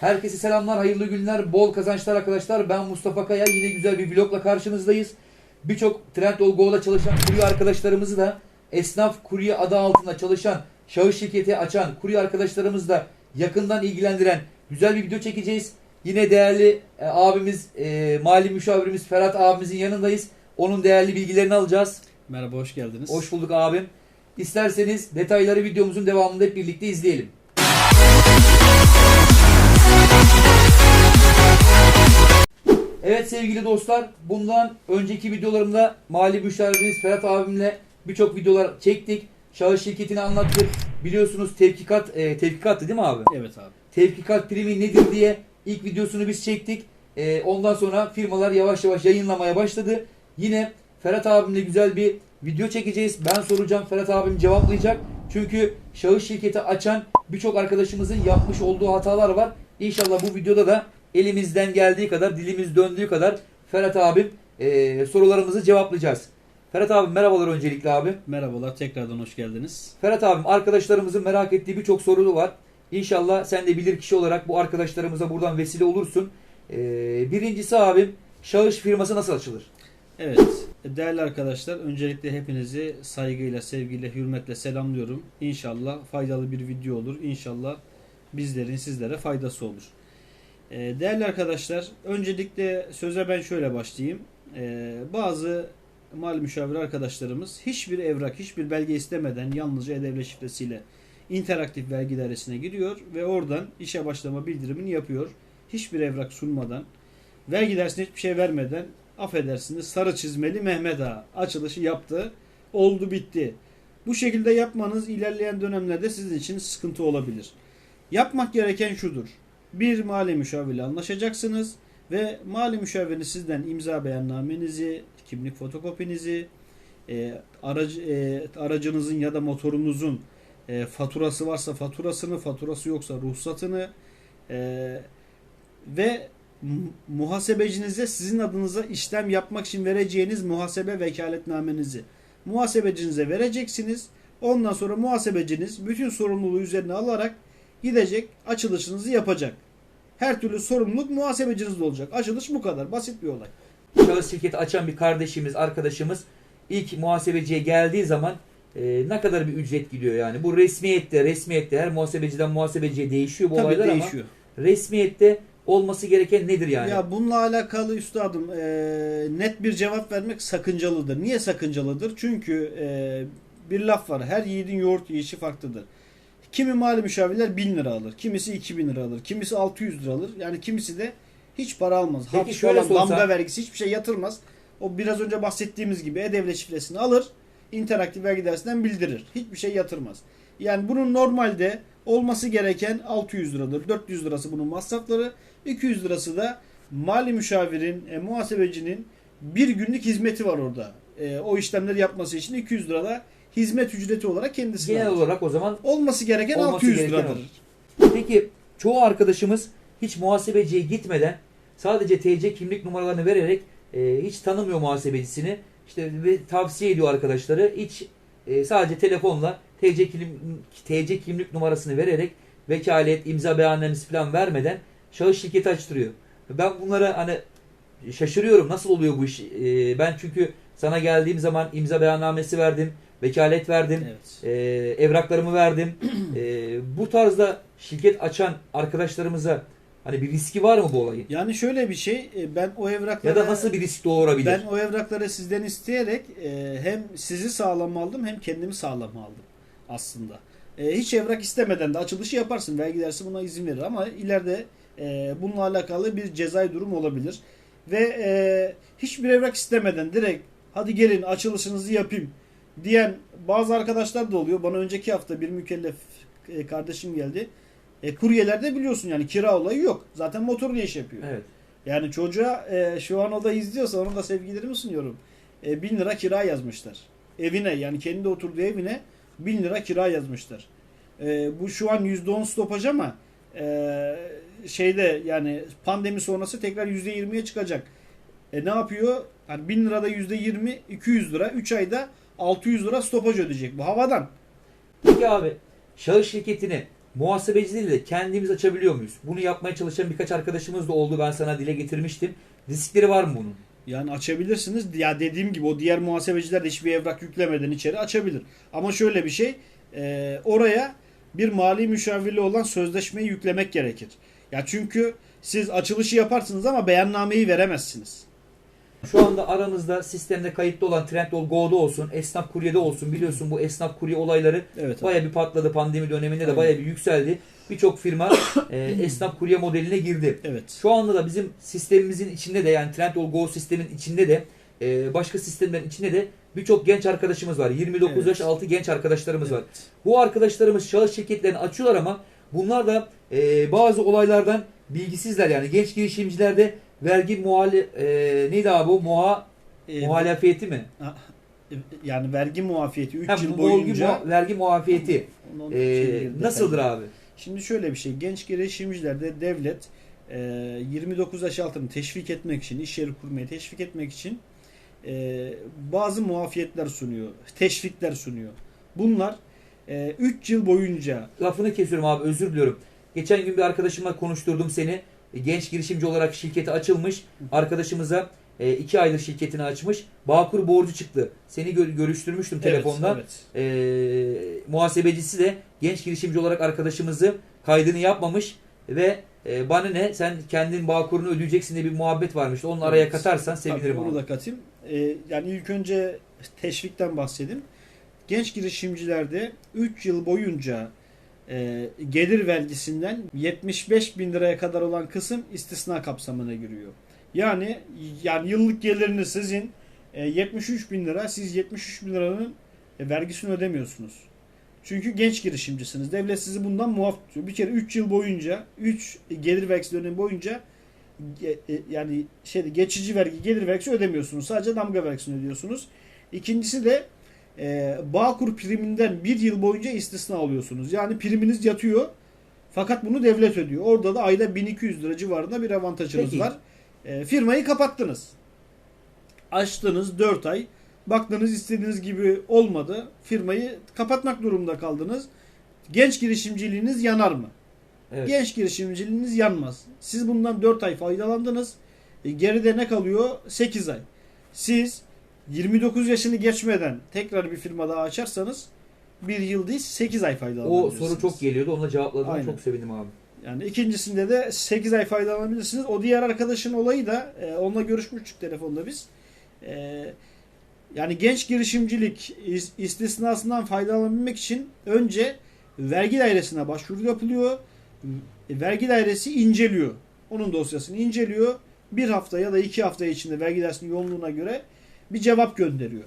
Herkese selamlar, hayırlı günler, bol kazançlar arkadaşlar. Ben Mustafa Kaya. Yine güzel bir vlogla karşınızdayız. Birçok Trendyol Go'da çalışan kurye arkadaşlarımızı da esnaf kurye adı altında çalışan, şahıs şirketi açan kurye arkadaşlarımızı da yakından ilgilendiren güzel bir video çekeceğiz. Yine değerli e, abimiz, e, mali müşavirimiz Ferhat abimizin yanındayız. Onun değerli bilgilerini alacağız. Merhaba, hoş geldiniz. Hoş bulduk abim. İsterseniz detayları videomuzun devamında hep birlikte izleyelim. Evet sevgili dostlar, bundan önceki videolarımda mali müşavirimiz Ferhat abimle birçok videolar çektik. Şahıs şirketini anlattık. Biliyorsunuz tevkikat, e, tevkikattı değil mi abi? Evet abi. Tevkikat primi nedir diye ilk videosunu biz çektik. Ee, ondan sonra firmalar yavaş yavaş yayınlamaya başladı. Yine Ferhat abimle güzel bir video çekeceğiz. Ben soracağım Ferhat abim cevaplayacak. Çünkü şahıs şirketi açan birçok arkadaşımızın yapmış olduğu hatalar var. İnşallah bu videoda da elimizden geldiği kadar, dilimiz döndüğü kadar Ferhat abim e, sorularımızı cevaplayacağız. Ferhat abim merhabalar öncelikle abi. Merhabalar, tekrardan hoş geldiniz. Ferhat abim arkadaşlarımızın merak ettiği birçok soru var. İnşallah sen de bilir kişi olarak bu arkadaşlarımıza buradan vesile olursun. Ee, birincisi abim şahıs firması nasıl açılır? Evet, değerli arkadaşlar, öncelikle hepinizi saygıyla, sevgiyle, hürmetle selamlıyorum. İnşallah faydalı bir video olur. İnşallah bizlerin sizlere faydası olur. Ee, Değerli arkadaşlar, öncelikle söze ben şöyle başlayayım. Ee, Bazı mal müşavir arkadaşlarımız hiçbir evrak, hiçbir belge istemeden yalnızca e-devlet şifresiyle interaktif vergi dairesine giriyor ve oradan işe başlama bildirimini yapıyor. Hiçbir evrak sunmadan, vergi dairesine hiçbir şey vermeden affedersiniz sarı çizmeli Mehmet Ağa açılışı yaptı. Oldu bitti. Bu şekilde yapmanız ilerleyen dönemlerde sizin için sıkıntı olabilir. Yapmak gereken şudur. Bir mali müşavirle anlaşacaksınız ve mali müşaviriniz sizden imza beyannamenizi, kimlik fotokopinizi, e, aracı, e, aracınızın ya da motorunuzun e, faturası varsa faturasını, faturası yoksa ruhsatını e, ve mu- muhasebecinize sizin adınıza işlem yapmak için vereceğiniz muhasebe vekaletnamenizi muhasebecinize vereceksiniz. Ondan sonra muhasebeciniz bütün sorumluluğu üzerine alarak gidecek açılışınızı yapacak. Her türlü sorumluluk muhasebecinizde olacak. Açılış bu kadar. Basit bir olay. Şahıs şirketi açan bir kardeşimiz, arkadaşımız ilk muhasebeciye geldiği zaman e, ne kadar bir ücret gidiyor yani? Bu resmiyette, resmiyette her muhasebeciden muhasebeciye değişiyor bu Tabii olaylar değişiyor. ama resmiyette olması gereken nedir yani? Ya bununla alakalı üstadım e, net bir cevap vermek sakıncalıdır. Niye sakıncalıdır? Çünkü e, bir laf var. Her yiğidin yoğurt yiyişi farklıdır. Kimi mali müşavirler 1000 lira alır. Kimisi 2000 lira alır. Kimisi 600 lira alır. Yani kimisi de hiç para almaz. Peki Harç şöyle sorsa- damga vergisi hiçbir şey yatırmaz. O biraz önce bahsettiğimiz gibi e-devlet şifresini alır. interaktif vergi dairesinden bildirir. Hiçbir şey yatırmaz. Yani bunun normalde olması gereken 600 liradır. 400 lirası bunun masrafları. 200 lirası da mali müşavirin, e, muhasebecinin bir günlük hizmeti var orada. E, o işlemleri yapması için 200 lira da hizmet ücreti olarak kendisi Genel alır. olarak o zaman Olması gereken Olması 600 gereken liradır. o. Peki çoğu arkadaşımız hiç muhasebeciye gitmeden sadece TC kimlik numaralarını vererek e, hiç tanımıyor muhasebecisini. İşte ve tavsiye ediyor arkadaşları. Hiç e, sadece telefonla TC kimlik, TC kimlik numarasını vererek vekalet, imza beyannamesi falan vermeden şahıs şirketi açtırıyor. Ben bunlara hani şaşırıyorum. Nasıl oluyor bu iş? E, ben çünkü sana geldiğim zaman imza beyannamesi verdim, vekalet verdim. Evet. E, evraklarımı verdim. E, bu tarzda şirket açan arkadaşlarımıza hani bir riski var mı bu olayın? Yani şöyle bir şey, e, ben o evrakları Ya da nasıl bir risk doğurabilir? ben o evrakları sizden isteyerek e, hem sizi sağlam aldım hem kendimi sağlam aldım aslında. E, hiç evrak istemeden de açılışı yaparsın. Vergi dersi buna izin verir ama ileride e, bununla alakalı bir cezai durum olabilir. Ve e, hiçbir evrak istemeden direkt hadi gelin açılışınızı yapayım diyen bazı arkadaşlar da oluyor. Bana önceki hafta bir mükellef e, kardeşim geldi. E, kuryelerde biliyorsun yani kira olayı yok. Zaten motorla iş yapıyor. Evet. Yani çocuğa e, şu an o da izliyorsa onun da sevgilerimi sunuyorum. E, 1000 lira kira yazmışlar. Evine yani kendi oturduğu evine 1000 lira kira yazmışlar. E, bu şu an %10 stopaj ama e, şeyde yani pandemi sonrası tekrar %20'ye çıkacak. E, ne yapıyor? Yani 1000 lirada %20 200 lira 3 ayda 600 lira stopaj ödeyecek bu havadan. Peki abi şahıs şirketini muhasebeciliği de kendimiz açabiliyor muyuz? Bunu yapmaya çalışan birkaç arkadaşımız da oldu. Ben sana dile getirmiştim. Riskleri var mı bunun? Yani açabilirsiniz. Ya dediğim gibi o diğer muhasebeciler de hiçbir evrak yüklemeden içeri açabilir. Ama şöyle bir şey. e, oraya bir mali müşavirli olan sözleşmeyi yüklemek gerekir. Ya çünkü siz açılışı yaparsınız ama beyannameyi veremezsiniz. Şu anda aranızda sistemde kayıtlı olan Trendyol Go'da olsun, Esnaf Kurye'de olsun. Biliyorsun bu esnaf kurye olayları Evet. baya bir patladı. Pandemi döneminde de baya bir yükseldi. Birçok firma e, esnaf kurye modeline girdi. Evet. Şu anda da bizim sistemimizin içinde de yani Trendyol Go sistemin içinde de e, başka sistemlerin içinde de birçok genç arkadaşımız var. 29 Evet. yaş altı genç arkadaşlarımız var. Evet. Bu arkadaşlarımız şahıs şirketlerini açıyorlar ama bunlar da e, bazı olaylardan bilgisizler yani genç girişimcilerde vergi muhali e, neydi abi o muha E, muhalefeti mi? yani vergi muafiyeti 3 Ha, yıl bu boyunca vergi, vergi muafiyeti e, nasıldır abi? Şimdi şöyle bir şey. Genç girişimcilerde devlet e, 29 yaş altını teşvik etmek için, iş yeri kurmayı teşvik etmek için e, bazı muafiyetler sunuyor. Teşvikler sunuyor. Bunlar 3 yıl boyunca Lafını kesiyorum abi özür diliyorum. Geçen gün bir arkadaşımla konuşturdum seni. E, Genç girişimci olarak şirketi açılmış. Arkadaşımıza 2 aydır şirketini açmış. Bağkur borcu çıktı. Seni gö- görüştürmüştüm telefonda. Evet, e, muhasebecisi de genç girişimci olarak arkadaşımızı kaydını yapmamış ve e, bana ne sen kendin bağkurunu ödeyeceksin diye bir muhabbet varmış. Onun araya Evet. katarsan Tabii, sevinirim onu abi. da katayım. E, yani ilk önce teşvikten bahsedeyim. Genç girişimcilerde 3 yıl boyunca e, gelir vergisinden 75 bin liraya kadar olan kısım istisna kapsamına giriyor. Yani yani yıllık geliriniz sizin e, 73 bin lira siz 73 bin liranın e, vergisini ödemiyorsunuz. Çünkü genç girişimcisiniz. Devlet sizi bundan muaf tutuyor. Bir kere 3 yıl boyunca 3 gelir vergisi dönemi boyunca e, yani şeyde geçici vergi gelir vergisi ödemiyorsunuz. Sadece damga vergisini ödüyorsunuz. İkincisi de e, Bağkur priminden bir yıl boyunca istisna alıyorsunuz. Yani priminiz yatıyor. Fakat bunu devlet ödüyor. Orada da ayda 1200 lira civarında bir avantajınız Peki. var. E, firmayı kapattınız. Açtınız 4 ay. Baktınız istediğiniz gibi olmadı. Firmayı kapatmak durumunda kaldınız. Genç girişimciliğiniz yanar mı? Evet. Genç girişimciliğiniz yanmaz. Siz bundan 4 ay faydalandınız. E, geride ne kalıyor? 8 ay. Siz 29 yaşını geçmeden tekrar bir firma daha açarsanız bir yıl değil 8 ay O faydalanabilirsiniz. soru çok geliyordu. Ona cevapladığına Aynen. çok sevindim abi. Yani ikincisinde de 8 ay faydalanabilirsiniz. O diğer arkadaşın olayı da e, onunla görüşmüştük telefonda biz. E, yani genç girişimcilik is- istisnasından faydalanabilmek için önce vergi dairesine başvuru yapılıyor. E, Vergi dairesi inceliyor. Onun dosyasını inceliyor. Bir hafta ya da iki hafta içinde vergi dairesinin yoğunluğuna göre bir cevap gönderiyor.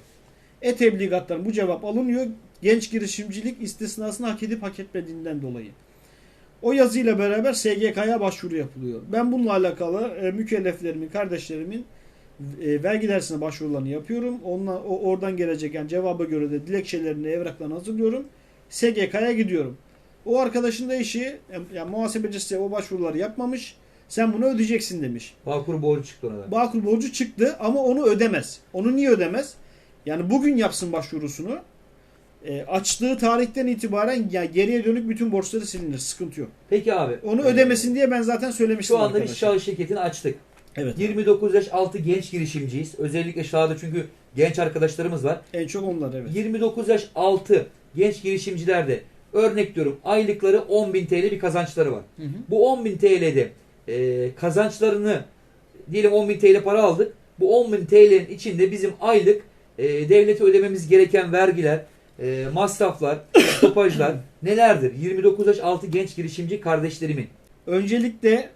E-tebligattan bu cevap alınıyor. Genç girişimcilik istisnasını hak edip hak etmediğinden dolayı. O yazıyla beraber SGK'ya başvuru yapılıyor. Ben bununla alakalı e, mükelleflerimin, kardeşlerimin e, vergi dersine başvurularını yapıyorum. Onunla, o, oradan gelecek yani cevaba göre de dilekçelerini, evraklarını hazırlıyorum. SGK'ya gidiyorum. O arkadaşın da işi, yani muhasebecisi o başvuruları yapmamış. Sen bunu ödeyeceksin demiş. Bağkur borcu çıktı ona da. Bağkur borcu çıktı ama onu ödemez. Onu niye ödemez? Yani bugün yapsın başvurusunu. E, açtığı tarihten itibaren ya geriye dönük bütün borçları silinir. Sıkıntı yok. Peki abi. Onu e, ödemesin diye ben zaten söylemiştim Şu anda biz arkadaşlar. şahıs şirketini açtık. Evet. 29 yaş altı genç girişimciyiz. Özellikle şahada çünkü genç arkadaşlarımız var. En çok onlar evet. 29 yaş altı genç girişimcilerde örnek diyorum aylıkları 10.000 TL bir kazançları var. Hı hı. Bu 10.000 TL'de e, kazançlarını diyelim 10.000 TL para aldık. Bu 10.000 TL'nin içinde bizim aylık e, devlete ödememiz gereken vergiler, e, masraflar, stopajlar nelerdir? 29 yaş altı genç girişimci kardeşlerimin. Öncelikle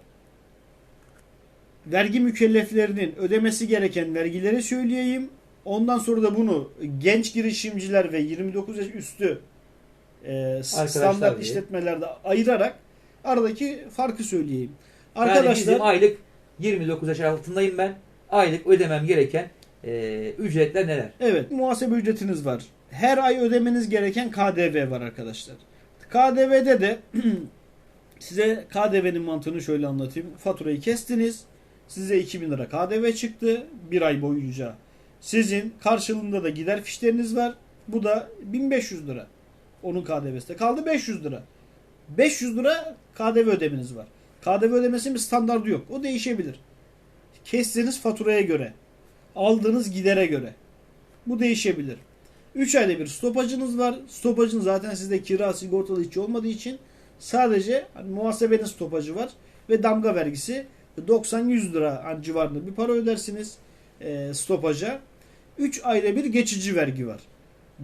vergi mükelleflerinin ödemesi gereken vergileri söyleyeyim. Ondan sonra da bunu genç girişimciler ve 29 yaş üstü e, standart diye. işletmelerde ayırarak aradaki farkı söyleyeyim. Yani Arkadaşlar bizim aylık 29 yaş altındayım ben. Aylık ödemem gereken e, ücretler neler? Evet, muhasebe ücretiniz var. Her ay ödemeniz gereken KDV var arkadaşlar. KDV'de de size KDV'nin mantığını şöyle anlatayım. Faturayı kestiniz. Size 2000 lira KDV çıktı bir ay boyunca. Sizin karşılığında da gider fişleriniz var. Bu da 1500 lira. Onun KDV'si de kaldı 500 lira. 500 lira KDV ödemeniz var. KDV ödemesinin bir standardı yok. O değişebilir. Kestiğiniz faturaya göre. Aldığınız gidere göre. Bu değişebilir. 3 ayda bir stopajınız var. Stopajın zaten sizde kira sigortalı hiç olmadığı için sadece hani muhasebenin stopajı var ve damga vergisi 90-100 lira hani civarında bir para ödersiniz e, stopaja. 3 ayda bir geçici vergi var.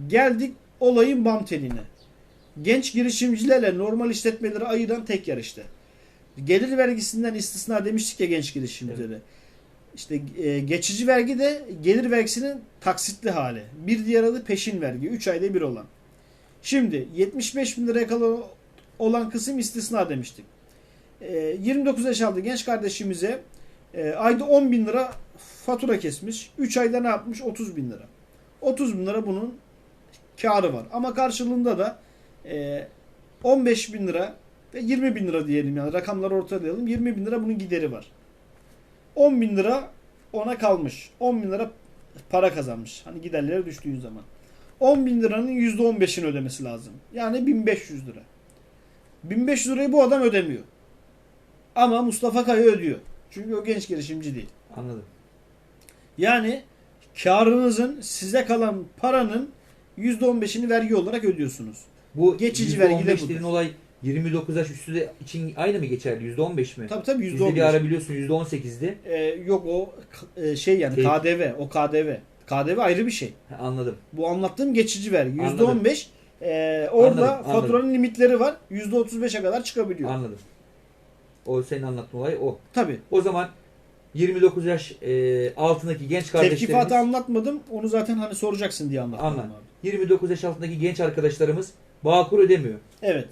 Geldik olayın bam teline. Genç girişimcilerle normal işletmeleri ayıran tek yer işte. Gelir vergisinden istisna demiştik ya genç girişimcilere. İşte e, geçici vergi de gelir vergisinin taksitli hali. Bir diğer adı peşin vergi. 3 ayda bir olan. Şimdi 75 bin liraya kadar olan kısım istisna demiştik. E, 29 yaş altı genç kardeşimize e, ayda 10 bin lira fatura kesmiş. 3 ayda ne yapmış? 30 bin lira. 30 bin lira bunun karı var. Ama karşılığında da e, 15 bin lira 20 bin lira diyelim yani rakamları ortalayalım. 20 bin lira bunun gideri var. 10 bin lira ona kalmış. 10 bin lira para kazanmış. Hani giderlere düştüğün zaman. 10 bin liranın %15'ini ödemesi lazım. Yani 1500 lira. 1500 lirayı bu adam ödemiyor. Ama Mustafa Kaya ödüyor. Çünkü o genç girişimci değil. Anladım. Yani karınızın size kalan paranın %15'ini vergi olarak ödüyorsunuz. Bu Geçici %15 vergi de budur. olay 29 yaş üstü de için aynı mı geçerli? %15 mi? Tabii tabii Bizde bir %15. ara biliyorsun %18'di. Ee, yok o e, şey yani Şey- KDV. O KDV. KDV ayrı bir şey. Ha, anladım. Bu anlattığım geçici vergi. Anladım. %15 e, orada Anladım, anladım. faturanın limitleri var. %35'e kadar çıkabiliyor. Anladım. O senin anlattığın olay o. Tabii. O zaman 29 yaş e, altındaki genç kardeşlerimiz Tevkifatı anlatmadım. Onu zaten hani soracaksın diye anlattım Anladım. abi. 29 yaş altındaki genç arkadaşlarımız Bağkur ödemiyor. Evet.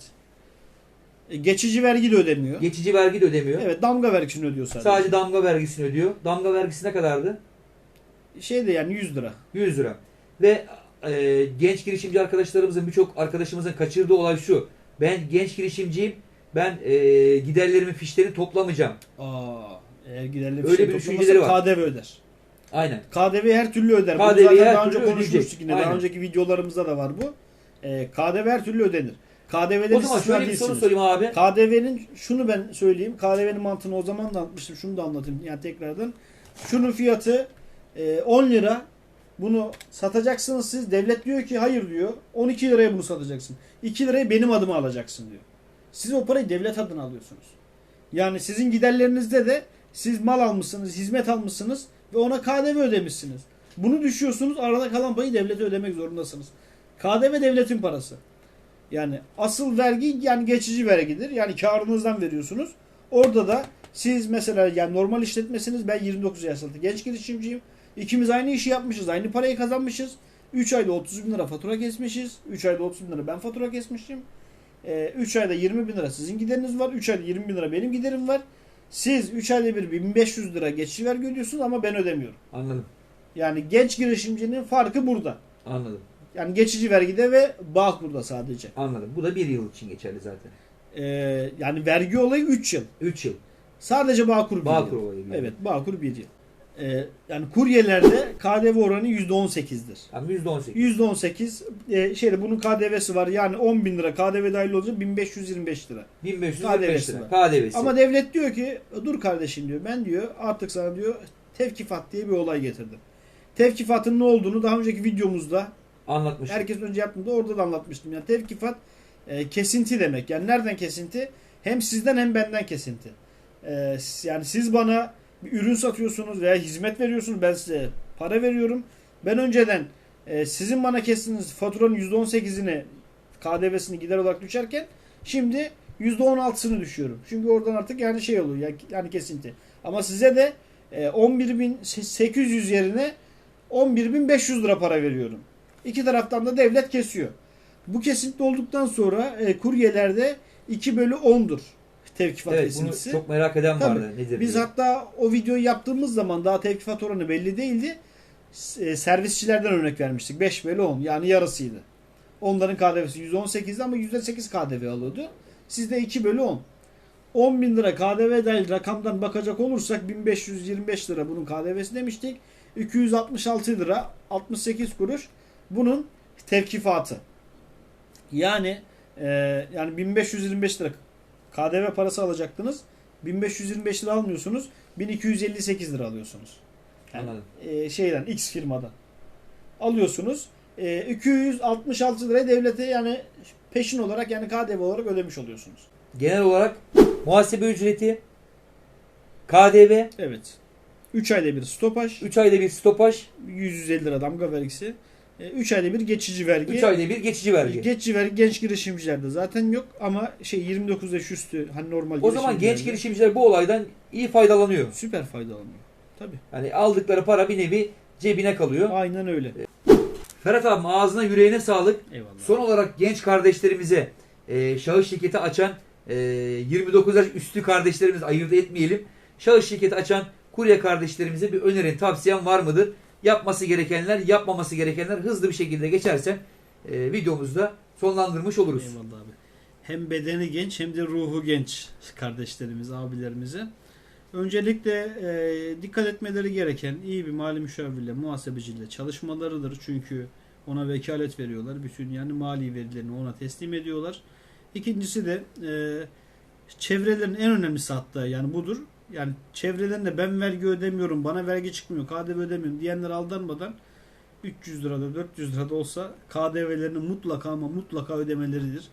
E, geçici vergi de ödemiyor. Geçici vergi de ödemiyor. Evet damga vergisini ödüyor sadece. Sadece damga vergisini ödüyor. Damga vergisi ne kadardı? Şey de yani 100 lira. 100 lira. Ve e, genç girişimci arkadaşlarımızın birçok arkadaşımızın kaçırdığı olay şu. Ben genç girişimciyim. Ben e, giderlerimin fişlerini toplamayacağım. Aa, eğer giderli Öyle bir düşünceleri var. KDV öder. Aynen. KDV her türlü öder. KDV zaten her daha önce konuşmuştuk ödeyecek. yine. Daha önceki videolarımızda da var bu. Ee, KDV her türlü ödenir. KDV'den O zaman şöyle bir soru sorayım abi. KDV'nin şunu ben söyleyeyim. KDV'nin mantığını o zaman da anlatmıştım. Şunu da anlatayım yani tekrardan. Şunun fiyatı e, 10 lira. Bunu satacaksınız siz. Devlet diyor ki hayır diyor. 12 liraya bunu satacaksın. 2 liraya benim adıma alacaksın diyor. Siz o parayı devlet adına alıyorsunuz. Yani sizin giderlerinizde de siz mal almışsınız, hizmet almışsınız ve ona KDV ödemişsiniz. Bunu düşüyorsunuz, arada kalan payı devlete ödemek zorundasınız. KDV devletin parası. Yani asıl vergi yani geçici vergidir. Yani karınızdan veriyorsunuz. Orada da siz mesela yani normal işletmesiniz. Ben 29 yaşında genç girişimciyim. İkimiz aynı işi yapmışız. Aynı parayı kazanmışız. 3 ayda 30 bin lira fatura kesmişiz. 3 ayda 30 bin lira ben fatura kesmişim. 3 ayda 20 bin lira sizin gideriniz var. 3 ayda 20 bin lira benim giderim var. Siz 3 ayda bir 1500 lira geçici vergi ödüyorsunuz ama ben ödemiyorum. Anladım. Yani genç girişimcinin farkı burada. Anladım. Yani geçici vergide ve Bağkur'da sadece. Anladım. Bu da bir yıl için geçerli zaten. Ee, yani vergi olayı 3 yıl. 3 yıl. Sadece Bağkur bir Bağkur yıl. olayı bir yıl. Evet Bağkur 1 yıl. Ee, yani kuryelerde KDV oranı %18'dir. Yani %18. %18 e, şeyde bunun KDV'si var. Yani 10 bin lira KDV dahil olunca 1525 lira. 1525 KDV'si lira. KDV'si. Ama devlet diyor ki dur kardeşim diyor ben diyor artık sana diyor tevkifat diye bir olay getirdim. Tevkifatın ne olduğunu daha önceki videomuzda Anlatmıştım. herkes önce yaptığımda orada da anlatmıştım. Yani tevkifat e, kesinti demek. Yani nereden kesinti? Hem sizden hem benden kesinti. E, yani siz bana bir ürün satıyorsunuz veya hizmet veriyorsunuz. Ben size para veriyorum. Ben önceden e, sizin bana kestiğiniz faturanın %18'ini KDV'sini gider olarak düşerken şimdi %16'sını düşüyorum. Çünkü oradan artık yani şey oluyor yani, kesinti. Ama size de e, 11.800 yerine 11.500 lira para veriyorum. İki taraftan da devlet kesiyor. Bu kesinti olduktan sonra e, kuryelerde 2 bölü 10'dur tevkifat Evet bunu kesintisi. çok merak eden Tabii. vardı. Nedir Biz diye. hatta o videoyu yaptığımız zaman daha tevkifat oranı belli değildi. E, servisçilerden örnek vermiştik. 5 bölü 10 yani yarısıydı. Onların KDV'si %18'di ama %8 KDV alıyordu. Sizde 2 bölü 10. 10 bin lira KDV dahil rakamdan bakacak olursak 1525 lira bunun KDV'si demiştik. 266 lira 68 kuruş bunun tevkifatı. Yani Ee, yani 1525 lira KDV parası alacaktınız. 1525 lira almıyorsunuz. 1258 lira alıyorsunuz. Yani, Anladım. e, şeyden X firmadan alıyorsunuz. E, 266 lirayı devlete yani peşin olarak yani KDV olarak ödemiş oluyorsunuz. Genel olarak muhasebe ücreti, KDV, Evet. 3 ayda bir stopaj, 3 ayda bir stopaj, 150 lira damga vergisi, 3 ayda bir geçici vergi. 3 ayda bir geçici vergi. Geçici vergi genç girişimcilerde zaten yok ama şey 29 yaş üstü hani normal O zaman genç girişimciler bu olaydan iyi faydalanıyor. süper faydalanıyor. Tabii. Yani aldıkları para bir nevi cebine kalıyor. Aynen öyle. Ferhat abi ağzına yüreğine sağlık. Eyvallah. Son olarak genç kardeşlerimize e, şahıs şirketi açan e, 29 yaş üstü kardeşlerimiz ayırt etmeyelim. Şahıs şirketi açan kurye kardeşlerimize bir önerin, tavsiyen var mıdır? Yapması gerekenler, yapmaması gerekenler hızlı bir şekilde geçersen e, videomuzda sonlandırmış oluruz. Eyvallah abi. Hem bedeni genç hem de ruhu genç kardeşlerimiz, abilerimize. Öncelikle e, dikkat etmeleri gereken iyi bir mali müşavirle, muhasebeciyle çalışmalarıdır. Çünkü ona vekalet veriyorlar. Bütün yani mali verilerini ona teslim ediyorlar. İkincisi de e, çevrelerin en önemlisi hatta yani budur. Yani çevrelerinde ben vergi ödemiyorum, bana vergi çıkmıyor, KDV ödemiyorum diyenler aldanmadan 300 lirada 400 lirada olsa KDV'lerini mutlaka ama mutlaka ödemeleridir.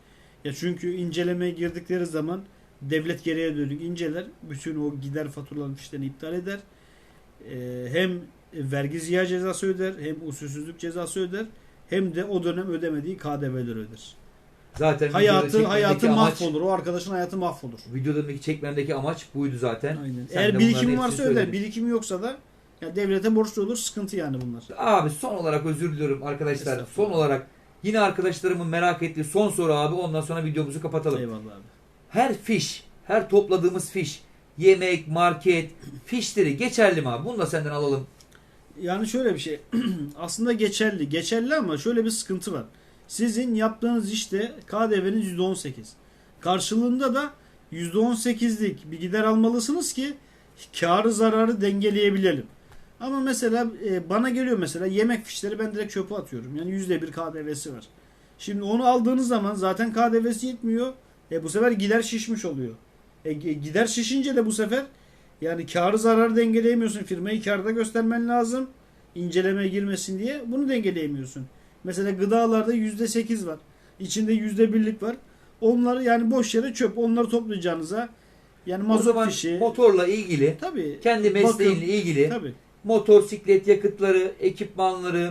Ya çünkü incelemeye girdikleri zaman devlet geriye dönük inceler. Bütün o gider faturaların fişlerini iptal eder. Ee, hem vergi ziya cezası öder hem usulsüzlük cezası öder hem de o dönem ödemediği KDV'leri öder. Zaten Hayatı hayatı mahvolur. O arkadaşın hayatı mahvolur. videodaki çekmemdeki amaç buydu zaten. Aynen. Sen Eğer birikimi varsa öder. Birikimi yoksa da ya devlete borçlu olur. Sıkıntı yani bunlar. Abi son olarak özür diliyorum arkadaşlar. Son olarak yine arkadaşlarımın merak ettiği son soru abi. Ondan sonra videomuzu kapatalım. Eyvallah abi. Her fiş, her topladığımız fiş, yemek, market, fişleri geçerli mi abi? Bunu da senden alalım. Yani şöyle bir şey. Aslında geçerli. Geçerli ama şöyle bir sıkıntı var. Sizin yaptığınız işte KDV'niz %18. Karşılığında da %18'lik bir gider almalısınız ki karı zararı dengeleyebilelim. Ama mesela e, bana geliyor mesela yemek fişleri ben direkt çöpe atıyorum. Yani %1 KDV'si var. Şimdi onu aldığınız zaman zaten KDV'si yetmiyor. E bu sefer gider şişmiş oluyor. E, g- gider şişince de bu sefer yani karı zararı dengeleyemiyorsun. Firmayı karda göstermen lazım. İncelemeye girmesin diye. Bunu dengeleyemiyorsun. Mesela gıdalarda %8 var. İçinde %1'lik var. Onları yani boş yere çöp. Onları toplayacağınıza yani o mazot zaman fişi. motorla ilgili, Tabii. kendi mesleğinle bakım, ilgili Tabii. motosiklet yakıtları, ekipmanları,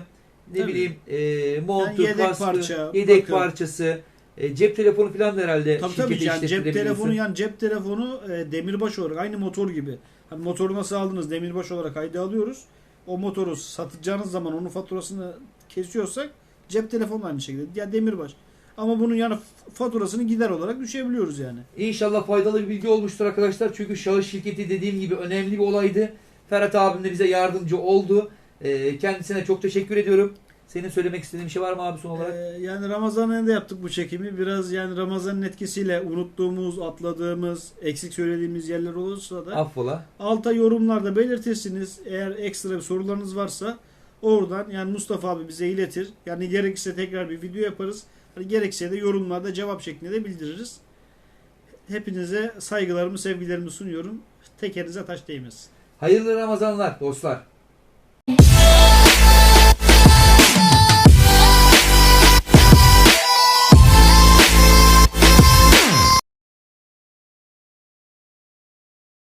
ne Tabii. bileyim e, montu, Yani yedek kaskı, parça, yedek bakım. parçası, e, cep telefonu falan da herhalde Tabii tabii yani cep telefonu yani cep telefonu e, demirbaş olarak aynı motor gibi. Hani motoru nasıl aldınız demirbaş olarak kayda alıyoruz. O motoru satacağınız zaman onun faturasını kesiyorsak cep telefonu aynı şekilde. Ya demirbaş. Ama bunun yani faturasını gider olarak düşebiliyoruz yani. İnşallah faydalı bir bilgi olmuştur arkadaşlar. Çünkü şahıs şirketi dediğim gibi önemli bir olaydı. Ferhat abim de bize yardımcı oldu. E, kendisine çok teşekkür ediyorum. Senin söylemek istediğin bir şey var mı abi son olarak? Ee, yani Ramazan ayında yaptık bu çekimi. Biraz yani Ramazan'ın etkisiyle unuttuğumuz, atladığımız, eksik söylediğimiz yerler olursa da Affola. alta yorumlarda belirtirsiniz. Eğer ekstra sorularınız varsa oradan yani Mustafa abi bize iletir. Yani gerekirse tekrar bir video yaparız. Hani gerekse de yorumlarda cevap şeklinde de bildiririz. Hepinize saygılarımı, sevgilerimi sunuyorum. Tekerinize taş değmesin. Hayırlı Ramazanlar dostlar.